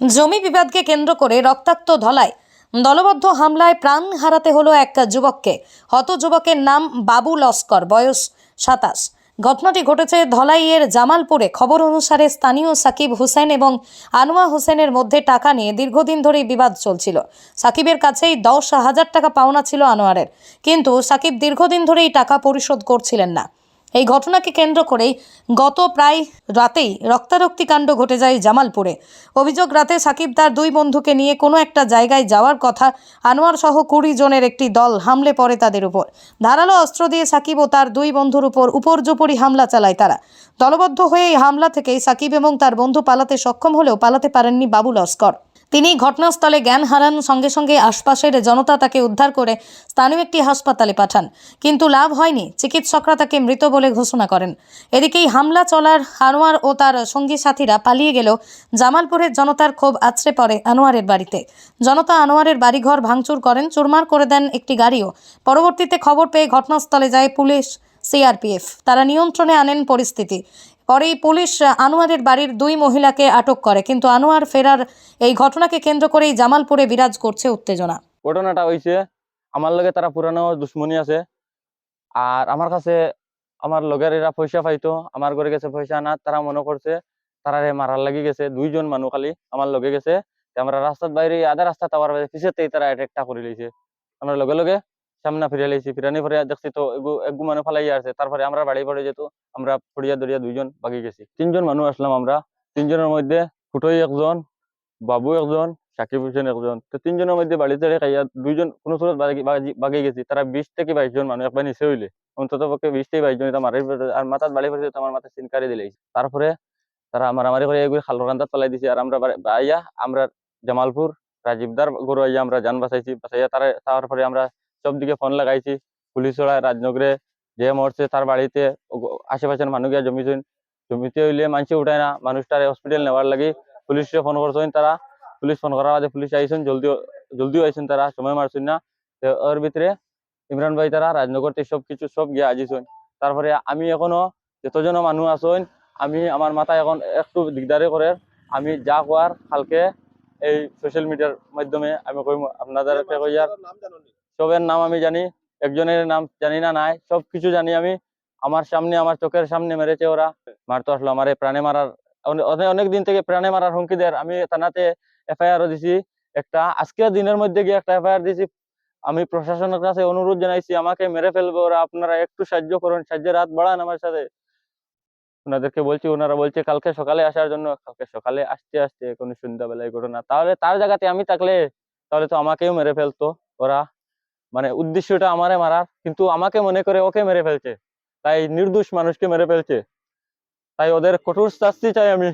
জমি বিবাদকে কেন্দ্র করে রক্তাক্ত ধলায় দলবদ্ধ হামলায় প্রাণ হারাতে হলো এক যুবককে। হত যুবকের নাম বাবু লস্কর, বয়স সাতাশ। ঘটনাটি ঘটেছে ধলাইয়ের জামালপুরে। খবর অনুসারে স্থানীয় সাকিব হুসেন এবং আনোয়া হোসেনের মধ্যে টাকা নিয়ে দীর্ঘদিন ধরেই বিবাদ চলছিল। সাকিবের কাছেই দশ হাজার টাকা পাওনা ছিল আনোয়ারের। কিন্তু সাকিব দীর্ঘদিন ধরেই টাকা পরিশোধ করছিলেন না। এই ঘটনাকে কেন্দ্র করেই গত প্রায় রাতেই রক্তারক্তি কাণ্ড ঘটে যায় জামালপুরে। অভিযোগ, রাতে সাকিব তার দুই বন্ধুকে নিয়ে কোনো একটা জায়গায় যাওয়ার কথা আনোয়ার সহ কুড়ি জনের একটি দল হামলে পড়ে তাদের উপর। ধারালো অস্ত্র দিয়ে সাকিব ও তার দুই বন্ধুর উপর উপর্যুপরি হামলা চালায় তারা। দলবদ্ধ হয়ে এই হামলা থেকেই সাকিব এবং তার বন্ধু পালাতে সক্ষম হলেও পালাতে পারেননি বাবু লস্কর তিনি ঘটনাস্থলে জ্ঞান হারান, সঙ্গে সঙ্গে আশপাশের জনতা তাকে উদ্ধার করে স্থানীয় একটি হাসপাতালে পাঠান। কিন্তু লাভ হয়নি, চিকিৎসকরা তাকে মৃত বলে ঘোষণা করেন। এদিকেই হামলা চলার আনোয়ার ও তার সঙ্গী সাথীরা পালিয়ে গেলেও জামালপুরের জনতার ক্ষোভ আছড়ে পড়ে আনোয়ারের বাড়িতে। জনতা আনোয়ারের বাড়িঘর ভাঙচুর করেন, চুরমার করে দেন একটি গাড়িও। পরবর্তীতে খবর পেয়ে ঘটনাস্থলে যায় পুলিশ, সিআরপিএফ। তারা নিয়ন্ত্রণে আনেন পরিস্থিতি। পরেই পুলিশ আনোয়ারের বাড়ির দুই মহিলাকে আটক করে। কিন্তু আনোয়ার ফেরার এই ঘটনাকে কেন্দ্র করেই জামালপুরে বিরাজ করছে উত্তেজনা। ঘটনাটা হয়েছে আমার লগে তারা পুরানো দুশ্মনী আছে, আর আমার কাছে আমার লগের এরা পয়সা পাইতো, আমার ঘরে গেছে পয়সা না তারা মনে করছে তারা মারার লাগি গেছে, দুইজন মানুষ খালি আমার লগে গেছে আমরা রাস্তার বাইরে, আধা রাস্তা তাওয়ার পিছেতেই তারা অ্যাটাকটা করে লইছে। আমরা লগে লগে সামনে ফিরে লাইছি, ফিরানি ফিরে দেখছি তো এগু একগু মানুষ ফালাই আছে তারপরে আমরা বাড়ি পড়ে যেত আমরা ফড়িয়া দড়িয়া দুইজন বাগি গেছি। তিনজন মানুষ আসলাম আমরা। তিনজনের মধ্যে ফুটোই একজন, বাবু একজন, সাকিব হোসেন একজন। তো তিনজনের মধ্যে বাড়িতে খাইয়া দুইজন, কোনো সুরত বাগিয়ে গেছি। তারা বিশ থেকে বাইশ জন মানুষ একবার নিচে হইলে। অন্তত পক্ষে বিশ থেকে বাইশ জন এটা পরে- আর মাথাত বাড়ি পড়েছে আমার মাথায় সিনকারি দিলে। তারপরে তারা মারামারি করে এগুলি খালো রান্দাত পালাই দিছে। আর আমরা আইয়া আমরা জামালপুর রাজীবদার গরু আইয়া আমরা যান বাঁচাইছি, বাঁচাইয়া তারা তারপরে আমরা সব দিকে ফোন লাগাইছি। পুলিশ ওরা রাজনগরে যে মরছে তার বাড়িতে আশেপাশের মানুষ গিয়া জমিছেন জমিতে হইলে মানুষ উঠায় না। মানুষটারে হসপিটাল নেওয়ার লাগি পুলিশে ফোন করছেন তারা। পুলিশ ফোন করার বাদে পুলিশ আইসেন জলদি জলদিও আইসেন তারা, সময় মারছেন না। তো ওর ভিতরে ইমরান ভাই তারা, রাজনগর থেকে সব কিছু, সব গিয়ে আজিছেন তারপরে আমি এখনও যতজন মানুষ আছেন, আমি আমার মাথায় এখন একটু দিগদারি করে, আমি যা কোয়ার কালকে এই সোশ্যাল মিডিয়ার মাধ্যমে আমি কইম, আপনাদেরকে কইয়ার সবের নাম আমি জানি, একজনের নাম জানি না, নাই সব কিছু জানি আমি। আমার সামনে, আমার চোখের সামনে মেরেছে ওরা। মারতো আসলো, আমার প্রাণে মারার, অনে- অনে- অনেক দিন থেকে প্রাণে মারার হুমকি দেয় আমি থানাতে এফআইআর দিছি, একটা আজকের দিনের মধ্যে গিয়ে একটা এফআইআর দিছি। আমি প্রশাসনের কাছে অনুরোধ জানাইছি, আমাকে মেরে ফেলবে ওরা, আপনারা একটু সাহায্য করুন, সাহায্যের হাত বাড়ান আমার সাথে। ওনাদেরকে বলছি, ওনারা বলছে, কালকে সকালে আসার জন্য, কালকে সকালে আসতে আসতে কোনো সন্ধ্যাবেলায় ঘটনা। তাহলে তার জায়গাতে আমি থাকলে, তাহলে তো আমাকেও মেরে ফেলতো ওরা। মানে উদ্দেশ্যটা আমারে মারার, কিন্তু আমাকে মনে করে ওকে মেরে ফেলছে। তাই নির্দোষ মানুষকে মেরে ফেলছে। তাই ওদের কঠোর শাস্তি চাই আমি।